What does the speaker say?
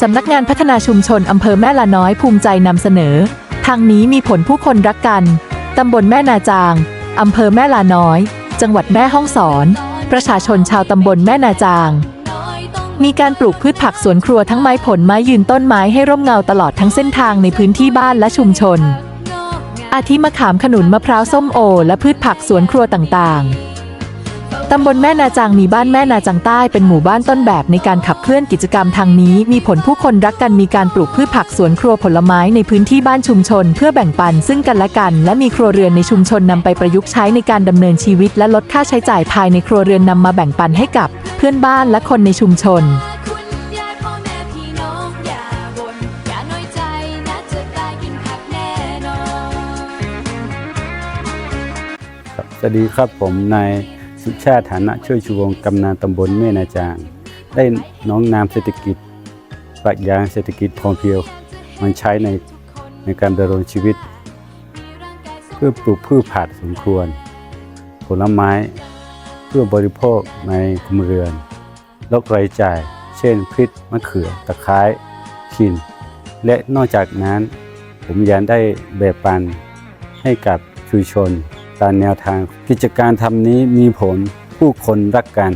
สำนักงานพัฒนาชุมชนอำเภอแม่ลาน้อยภูมิใจนำเสนอ ทางนี้มีผลผู้คนรักกัน ตำบลแม่นาจาง อำเภอแม่ลาน้อย จังหวัดแม่ฮ่องสอน ประชาชนชาวตำบลแม่นาจาง มีการปลูกพืชผักสวนครัวทั้งไม้ผลไม้ยืนต้นไม้ให้ร่มเงาตลอดทั้งเส้นทางในพื้นที่บ้านและชุมชน อาทิมะขามขนุนมะพร้าวส้มโอ และพืชผักสวนครัวต่างๆ ตำบลแม่นาจางมีบ้านแม่นาจางใต้เป็นหมู่บ้านต้นแบบในการขับเคลื่อนกิจกรรมทางนี้ มีผลผู้คนรักกันมีการปลูกพืชผักสวนครัวผลไม้ในพื้นที่บ้านชุมชน เพื่อแบ่งปันซึ่งกันและกัน และมีครัวเรือนในชุมชนนำไปประยุกต์ใช้ในการดำเนินชีวิต และลดค่าใช้จ่ายภายในครัวเรือนนำมาแบ่งปันให้กับ เพื่อนบ้านและคนในชุมชนคุณยายพ่อแม่พี่น้องอย่าบ่นอย่าน้อยใจนะจะได้กินผักแน่นอนครับสวัสดีครับผมนาย สุชาติฐานะช่วยชูวงกำนันตำบลแม่นาจาง ได้น้องนามเศรษฐกิจปรัชญาเศรษฐกิจพอเพียงมันใช้ในในการดำรงชีวิต เพื่อปลูกพืชผักสมควร ผลไม้เพื่อบริโภคในครัวเรือนลดรายจ่าย เช่นพริกมะเขือตะไคร้ขิน และนอกจากนั้น ผมยังได้แบ่ปันให้กับชุมชน ตามแนวทาง กิจการทำนี้มีผลผู้คนรักกัน